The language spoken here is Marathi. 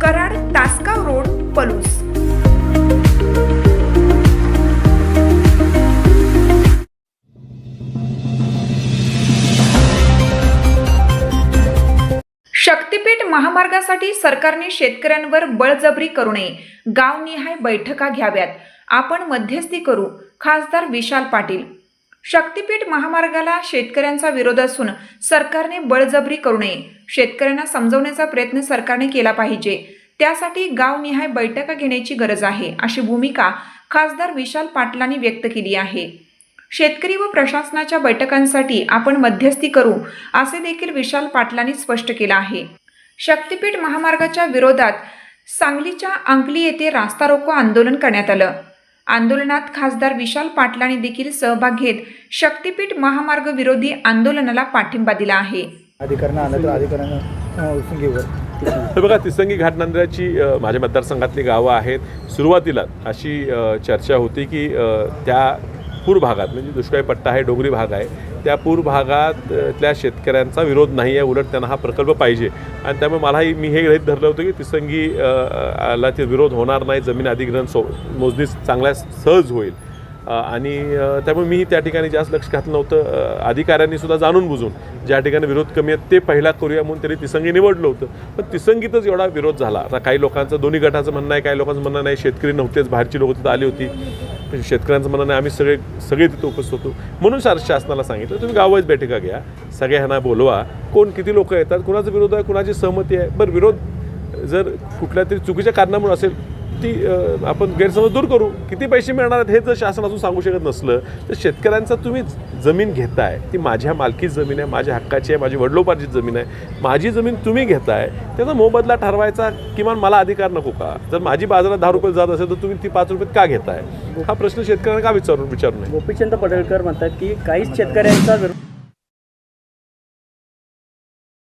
Karad Tasgaon road Palus. Shaktipeeth महामार्गासाठी सरकारने शेतकऱ्यांवर बळजबरी करू नये. गावनिहाय बैठका घ्याव्यात. आपण मध्यस्थी करू. खासदार विशाल पाटील शक्तीपीठ महामार्गाला शेतकऱ्यांचा विरोध असून सरकारने बळजबरी करू नये. शेतकऱ्यांना समजवण्याचा प्रयत्न सरकारने केला पाहिजे. त्यासाठी गावनिहाय बैठका घेण्याची गरज आहे अशी भूमिका खासदार विशाल पाटलांनी व्यक्त केली आहे. शेतकरी व प्रशासनाच्या बैठकांसाठी आपण मध्यस्थी करू असे देखील विशाल पाटलांनी स्पष्ट केलं आहे. शक्तीपीठ महामार्गाच्या विरोधात सांगलीच्या अंकली येथे रास्ता रोको आंदोलन करण्यात आलं. आंदोलनात खासदार विशाल पाटलांनी देखील सहभाग घेत शक्तीपीठ महामार्ग विरोधी आंदोलनाला पाठिंबा दिला आहे. तर बघा तिसंगी घाटनांद्र्याची माझ्या मतदारसंघातली गावं आहेत. सुरुवातीला अशी चर्चा होती की त्या पूर भागात म्हणजे दुष्काळी पट्टा आहे डोंगरी भाग आहे त्या पूर भागातल्या शेतकऱ्यांचा विरोध नाही आहे. उलट त्यांना हा प्रकल्प पाहिजे. आणि त्यामुळे मलाही मी हे गृहित धरलं होतं की तिसंगी ला ते विरोध होणार नाही. जमीन अधिग्रहण सो मोजणी चांगल्या सहज होईल. आणि त्यामुळे मी त्या ठिकाणी जास्त लक्ष घातलं नव्हतं. अधिकाऱ्यांनी सुद्धा जाणून बुजून ज्या ठिकाणी विरोध कमी आहेत ते पहिला करूया म्हणून त्यांनी तिसंगी निवडलं होतं. पण तिसंगीतच एवढा विरोध झाला. आता काही लोकांचं दोन्ही गटाचं म्हणणं आहे काही लोकांचं म्हणणं नाही. शेतकरी नव्हतेच. बाहेरची लोकं तिथं आली होती. म्हणजे शेतकऱ्यांचं म्हणणं नाही आम्ही सगळे सगळे तिथं उपस्थित होतो. म्हणून शार शासनाला सांगितलं तुम्ही गावात बैठका घ्या सगळ्यांना बोलवा. कोण किती लोक येतात कुणाचा विरोध आहे कुणाची सहमती आहे? बरं विरोध जर कुठल्या तरी चुकीच्या कारणामुळे असेल ती आपण गैरसमज दूर करू किती पैसे मिळणार आहेत हे जर शासन अजून सांगू शकत नसलं तर शेतकऱ्यांचा तुम्ही जमीन घेताय ती माझ्या मालकीच जमीन आहे माझ्या हक्काची आहे माझी वडिलोपार्जित जमीन आहे माझी जमीन तुम्ही घेताय त्याचा मोबदला ठरवायचा किमान मला अधिकार नको का? जर माझी बाजारात दहा रुपये जात असेल तर तुम्ही ती पाच रुपयात का घेताय? हा प्रश्न शेतकऱ्यांना का विचारून विचारू नये? गोपीचंद पडळकर म्हणतात की काहीच शेतकऱ्यांचा जर